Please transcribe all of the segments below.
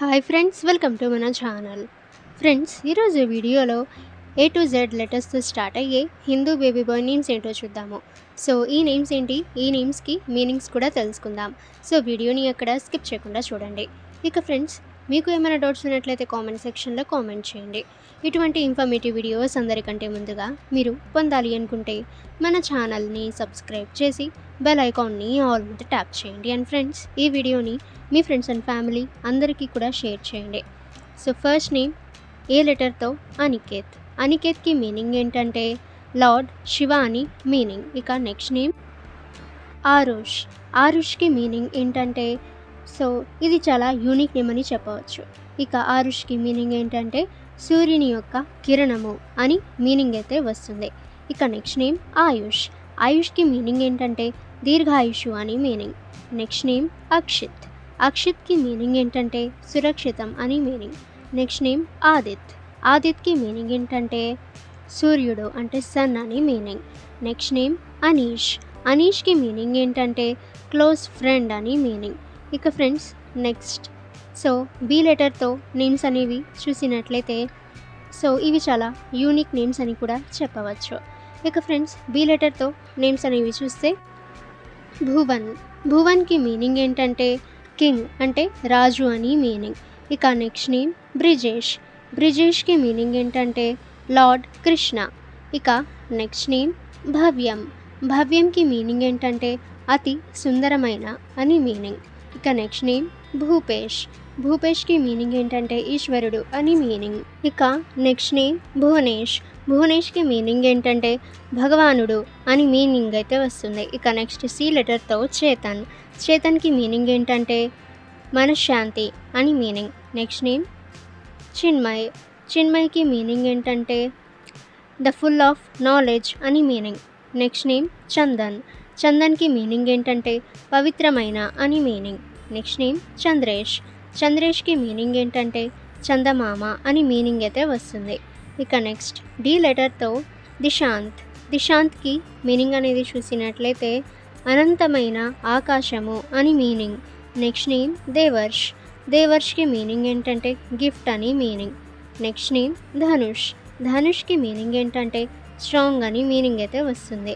Hi friends welcome to మన channel friends ఈరోజు వీడియోలో ఏ టు జెడ్ లెటర్స్తో స్టార్ట్ అయ్యే హిందూ బేబీ బాయ్ నేమ్స్ ఏంటో చూద్దాము. సో ఈ నేమ్స్ ఏంటి? ఈ నేమ్స్కి మీనింగ్స్ కూడా తెలుసుకుందాం. సో వీడియోని అక్కడ స్కిప్ చేయకుండా చూడండి. ఇక ఫ్రెండ్స్ మీకు ఏమైనా డౌట్స్ ఉన్నట్లయితే కామెంట్ సెక్షన్లో కామెంట్ చేయండి. ఇటువంటి ఇన్ఫర్మేటివ్ వీడియోస్ అందరికంటే ముందుగా మీరు పొందాలి అనుకుంటే మన ఛానల్ని సబ్స్క్రైబ్ చేసి బెల్ ఐకాన్ని ఆల్ మీద ట్యాప్ చేయండి. అండ్ ఫ్రెండ్స్ ఈ వీడియోని మీ ఫ్రెండ్స్ అండ్ ఫ్యామిలీ అందరికీ కూడా షేర్ చేయండి. సో ఫస్ట్ నేమ్ ఏ లెటర్తో అనికేత్. అనికేత్కి మీనింగ్ ఏంటంటే లార్డ్ శివ అని మీనింగ్ ఇక నెక్స్ట్ నేమ్ ఆరుష్ ఆరుష్కి మీనింగ్ ఏంటంటే సో ఇది చాలా యూనిక్ నేమ్ అని చెప్పవచ్చు. ఇక ఆరుష్కి మీనింగ్ ఏంటంటే సూర్యుని యొక్క కిరణము అని మీనింగ్ అయితే వస్తుంది. ఇక నెక్స్ట్ నేమ్ ఆయుష్. ఆయుష్కి మీనింగ్ ఏంటంటే దీర్ఘాయుషు అని మీనింగ్ నెక్స్ట్ నేమ్ అక్షిత్. అక్షిత్కి మీనింగ్ ఏంటంటే సురక్షితం అని మీనింగ్ నెక్స్ట్ నేమ్ ఆదిత్. ఆదిత్కి మీనింగ్ ఏంటంటే సూర్యుడు అంటే సన్ అని మీనింగ్ నెక్స్ట్ నేమ్ అనీష్. అనీష్కి మీనింగ్ ఏంటంటే క్లోజ్ ఫ్రెండ్ అని మీనింగ్ ఇక ఫ్రెండ్స్ నెక్స్ట్. సో బీ లెటర్తో నేమ్స్ అనేవి చూసినట్లయితే సో ఇవి చాలా యూనిక్ నేమ్స్ అని కూడా చెప్పవచ్చు. ఇక ఫ్రెండ్స్ బీ లెటర్తో నేమ్స్ అనేవి చూస్తే భువన్. భువన్కి మీనింగ్ ఏంటంటే కింగ్ అంటే రాజు అని మీనింగ్. ఇక నెక్స్ట్ నేమ్ బ్రిజేష్. బ్రిజేష్కి మీనింగ్ ఏంటంటే లార్డ్ కృష్ణ. ఇక నెక్స్ట్ నేమ్ భవ్యం. భవ్యంకి మీనింగ్ ఏంటంటే అతి సుందరమైన అని మీనింగ్. ఇక నెక్స్ట్ నేమ్ భూపేష్ భూపేష్కి మీనింగ్ ఏంటంటే ఈశ్వరుడు అని మీనింగ్ ఇక నెక్స్ట్ నేమ్ భువనేష్ భువనేష్కి మీనింగ్ ఏంటంటే భగవానుడు అని మీనింగ్ అయితే వస్తుంది. ఇక నెక్స్ట్ సి లెటర్తో చేతన్ చేతన్కి మీనింగ్ ఏంటంటే మనశ్శాంతి అని మీనింగ్ నెక్స్ట్ నేమ్ చిన్మయ్ చిన్మయ్కి మీనింగ్ ఏంటంటే ద ఫుల్ ఆఫ్ నాలెడ్జ్ అని మీనింగ్ నెక్స్ట్ నేమ్ చందన్ చందన్కి మీనింగ్ ఏంటంటే పవిత్రమైన అని మీనింగ్ నెక్స్ట్ నేమ్ చంద్రేష్ చంద్రేష్కి మీనింగ్ ఏంటంటే చందమామ అని మీనింగ్ అయితే వస్తుంది. ఇక నెక్స్ట్ డి లెటర్తో దిశాంత్ దిశాంత్కి మీనింగ్ అనేది చూసినట్లయితే అనంతమైన ఆకాశము అని మీనింగ్ నెక్స్ట్ నేమ్ దేవర్ష్ దేవర్ష్కి మీనింగ్ ఏంటంటే గిఫ్ట్ అని మీనింగ్ నెక్స్ట్ నేమ్ ధనుష్ ధనుష్కి మీనింగ్ ఏంటంటే స్ట్రాంగ్ అని మీనింగ్ అయితే వస్తుంది.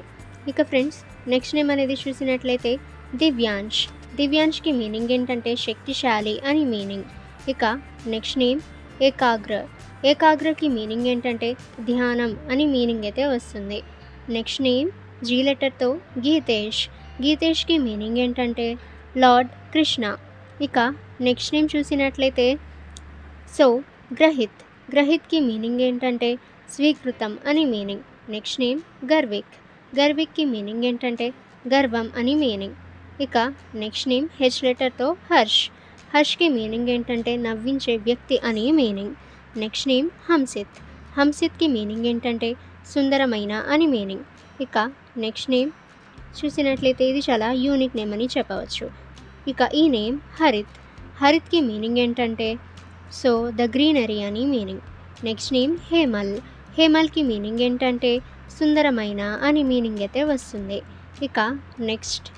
ఇక ఫ్రెండ్స్ నెక్స్ట్ నేమ్ అనేది చూసినట్లయితే దివ్యాంష్ దివ్యాంష్కి మీనింగ్ ఏంటంటే శక్తిశాలి అని మీనింగ్. ఇక నెక్స్ట్ నేమ్ ఏకాగ్ర. ఏకాగ్రకి మీనింగ్ ఏంటంటే ధ్యానం అని మీనింగ్ అయితే వస్తుంది. నెక్స్ట్ నేమ్ జీ లెటర్తో గీతేష్. గీతేష్కి మీనింగ్ ఏంటంటే లార్డ్ కృష్ణ. ఇక నెక్స్ట్ నేమ్ చూసినట్లయితే సో గ్రహిత్. గ్రహిత్కి మీనింగ్ ఏంటంటే స్వీకృతం అని meaning. Next name Garvik. గర్విక్కి meaning ఏంటంటే గర్వం అని మీనింగ్. ఇక నెక్స్ట్ నేమ్ హెచ్ లెటర్తో హర్ష్. హర్ష్కి మీనింగ్ ఏంటంటే నవ్వించే వ్యక్తి అని meaning. Next name Hansit. హంసిత్కి meaning ఏంటంటే సుందరమైన అని మీనింగ్. ఇక నెక్స్ట్ నేమ్ చూసినట్లయితే ఇది చాలా యూనిక్ నేమ్ అని చెప్పవచ్చు. ఇక ఈ నేమ్ హరిత్. హరిత్కి మీనింగ్ ఏంటంటే సో ద గ్రీనరీ అని meaning. Next name Hemal. హేమల్కి meaning ఏంటంటే సుందరమైన అని మీనింగ్ అయితే వస్తుంది. ఇక నెక్స్ట్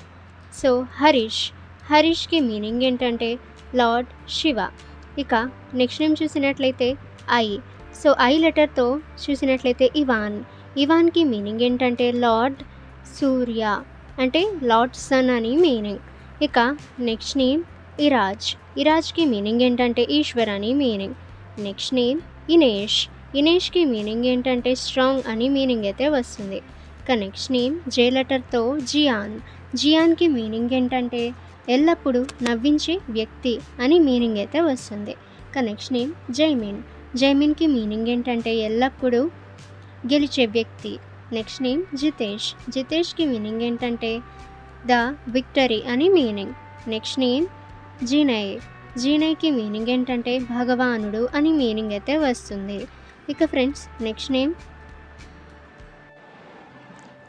సో హరీష్ హరీష్కి మీనింగ్ ఏంటంటే లార్డ్ శివ. ఇక నెక్స్ట్ నేమ్ చూసినట్లయితే ఐ. సో ఐ లెటర్తో చూసినట్లయితే ఇవాన్. ఇవాన్కి మీనింగ్ ఏంటంటే లార్డ్ సూర్య అంటే లార్డ్ సన్ అని మీనింగ్. ఇక నెక్స్ట్ నేమ్ ఇరాజ్. ఇరాజ్కి మీనింగ్ ఏంటంటే ఈశ్వర్ అని meaning. Next name Inesh. ఇనేష్కి meaning ఏంటంటే స్ట్రాంగ్ అని మీనింగ్ అయితే వస్తుంది. ఇక నేమ్ జే లెటర్తో జియాన్. జియాన్కి మీనింగ్ ఏంటంటే ఎల్లప్పుడూ నవ్వించే వ్యక్తి అని మీనింగ్ అయితే వస్తుంది. ఇక నేమ్ జైమిన్. జైమిన్కి మీనింగ్ ఏంటంటే ఎల్లప్పుడూ గెలిచే వ్యక్తి. Next name Jitesh. జితేష్కి మీనింగ్ ఏంటంటే ద విక్టరీ అని మీనింగ్. నెక్స్ట్ నేమ్ జీనయ్ జీనయ్కి మీనింగ్ ఏంటంటే భగవానుడు అని మీనింగ్ అయితే వస్తుంది. ఇక friends next name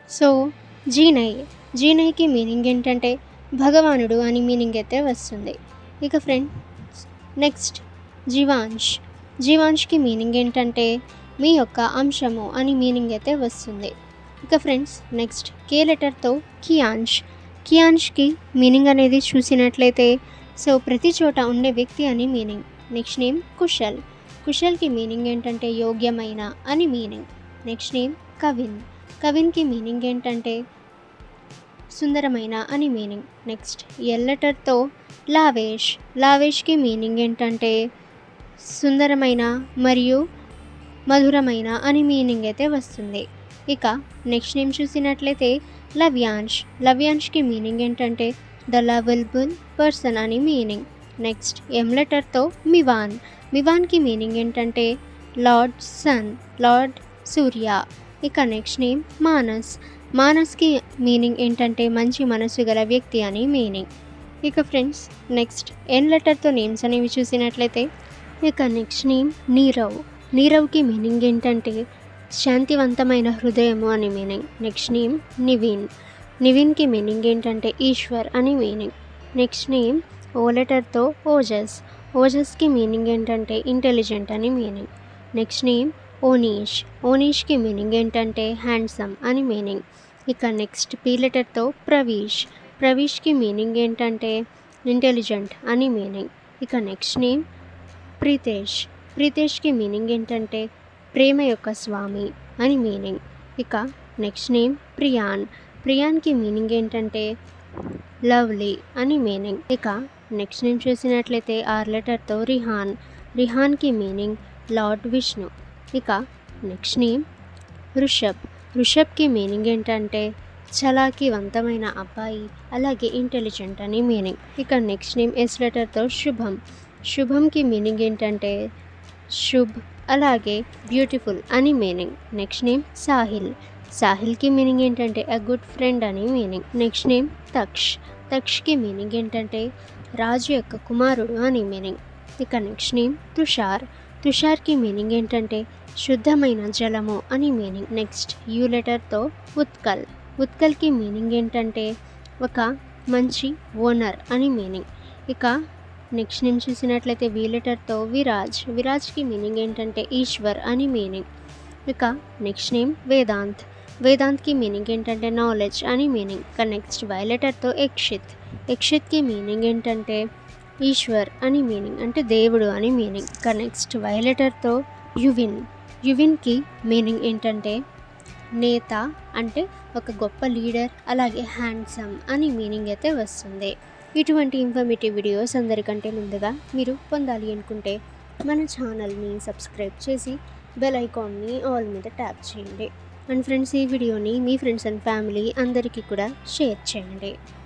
so Jinay జీనయ్కి meaning ఏంటంటే భగవానుడు అని మీనింగ్ అయితే వస్తుంది. ఇక ఫ్రెండ్స్ నెక్స్ట్ జీవాంష్ జీవాంష్కి మీనింగ్ ఏంటంటే మీ యొక్క అంశము అని మీనింగ్ అయితే వస్తుంది. ఇక ఫ్రెండ్స్ నెక్స్ట్ కే లెటర్తో కియాన్ష్. కియాన్ష్కి మీనింగ్ అనేది చూసినట్లయితే సో ప్రతి చోట ఉండే వ్యక్తి అని meaning. Next name Kushal. కుశల్కి meaning ఏంటంటే యోగ్యమైన అని meaning. Next name Kavin. కవిన్కి meaning ఏంటంటే? సుందరమైన అని మీనింగ్. నెక్స్ట్ ఎల్ లెటర్తో లావేష్. లావేష్కి మీనింగ్ ఏంటంటే? సుందరమైన మరియు మధురమైన అని మీనింగ్ అయితే వస్తుంది. ఇక నెక్స్ట్ నేమ్ చూసినట్లయితే లవ్యాంష్. లవ్యాంష్కి మీనింగ్ ఏంటంటే? ద లవల్బుల్ పర్సన్ అని మీనింగ్. నెక్స్ట్ ఎం లెటర్తో మివాన్. మివాన్కి మీనింగ్ ఏంటంటే? Lord sun. లార్డ్ సూర్య. ఇక నెక్స్ట్ నేమ్ మానస్. మానస్కి మీనింగ్ ఏంటంటే మంచి మనసు గల వ్యక్తి అని మీనింగ్ ఇక ఫ్రెండ్స్ నెక్స్ట్ ఎన్ లెటర్తో నేమ్స్ అనేవి చూసినట్లయితే ఇక నెక్స్ట్ నేమ్ నీరవ్. నీరవ్కి మీనింగ్ ఏంటంటే శాంతివంతమైన హృదయము అని మీనింగ్ నెక్స్ట్ నేమ్ నివిన్. నివిన్కి మీనింగ్ ఏంటంటే ఈశ్వర్ అని మీనింగ్ నెక్స్ట్ నేమ్ ఓ లెటర్తో ఓజస్. ఓజస్కి మీనింగ్ ఏంటంటే ఇంటెలిజెంట్ అని మీనింగ్ నెక్స్ట్ నేమ్ ఓనీష్. ఓనీష్కి మీనింగ్ ఏంటంటే హ్యాండ్సమ్ అని మీనింగ్. ఇక నెక్స్ట్ పీ లెటర్తో ప్రవీష్. ప్రవీష్కి మీనింగ్ ఏంటంటే ఇంటెలిజెంట్ అని మీనింగ్. ఇక నెక్స్ట్ నేమ్ ప్రీతేష్. ప్రీతేష్కి మీనింగ్ ఏంటంటే ప్రేమ యొక్క స్వామి అని మీనింగ్. ఇక నెక్స్ట్ నేమ్ ప్రియాన్. ప్రియాన్కి మీనింగ్ ఏంటంటే లవ్లీ అని మీనింగ్. ఇక నెక్స్ట్ నేమ్ చూసినట్లయితే ఆర్ లెటర్తో రిహాన్. రిహాన్కి మీనింగ్ లార్డ్ విష్ణు. ఇక నెక్స్ట్ నేమ్ ఋషబ్ ఋషభ్కి మీనింగ్ ఏంటంటే చలాకివంతమైన అబ్బాయి అలాగే ఇంటెలిజెంట్ అని మీనింగ్ ఇక నెక్స్ట్ నేమ్ ఎస్ లెటర్తో శుభం. శుభంకి మీనింగ్ ఏంటంటే శుభ్ అలాగే బ్యూటిఫుల్ అని మీనింగ్ నెక్స్ట్ నేమ్ సాహిల్. సాహిల్కి మీనింగ్ ఏంటంటే ఎ గుడ్ ఫ్రెండ్ అని మీనింగ్ నెక్స్ట్ నేమ్ తక్ష్. తక్షకి మీనింగ్ ఏంటంటే రాజు యొక్క కుమారుడు అని మీనింగ్ ఇక నెక్స్ట్ నేమ్ తుషార్. తుషార్కి మీనింగ్ ఏంటంటే శుద్ధమైన జలము అని మీనింగ్. నెక్స్ట్ యూ లెటర్తో ఉత్కల్ ఉత్కల్కి మీనింగ్ ఏంటంటే ఒక మంచి ఓనర్ అని మీనింగ్. ఇక నెక్స్ట్ నేమ్ చూసినట్లయితే వి లెటర్తో విరాజ్ విరాజ్కి మీనింగ్ ఏంటంటే ఈశ్వర్ అని మీనింగ్. ఇక నెక్స్ట్ నేమ్ వేదాంత్ వేదాంత్కి మీనింగ్ ఏంటంటే నాలెడ్జ్ అని మీనింగ్. ఇక నెక్స్ట్ వై లెటర్తో యక్షిత్ యక్షిత్కి మీనింగ్ ఏంటంటే ఈశ్వర్ అని మీనింగ్ అంటే దేవుడు అని మీనింగ్ ఇక నెక్స్ట్ వైలెటర్తో యువిన్ యువిన్కి మీనింగ్ ఏంటంటే నేత అంటే ఒక గొప్ప లీడర్ అలాగే హ్యాండ్సమ్ అని మీనింగ్ అయితే వస్తుంది. ఇటువంటి ఇన్ఫర్మేటివ్ వీడియోస్ అందరికంటే ముందుగా మీరు పొందాలి అనుకుంటే మన ఛానల్ని సబ్స్క్రైబ్ చేసి బెల్ ఐకాన్ని ఆల్ మీద ట్యాప్ చేయండి. అండ్ ఫ్రెండ్స్ ఈ వీడియోని మీ ఫ్రెండ్స్ అండ్ ఫ్యామిలీ అందరికీ కూడా షేర్ చేయండి.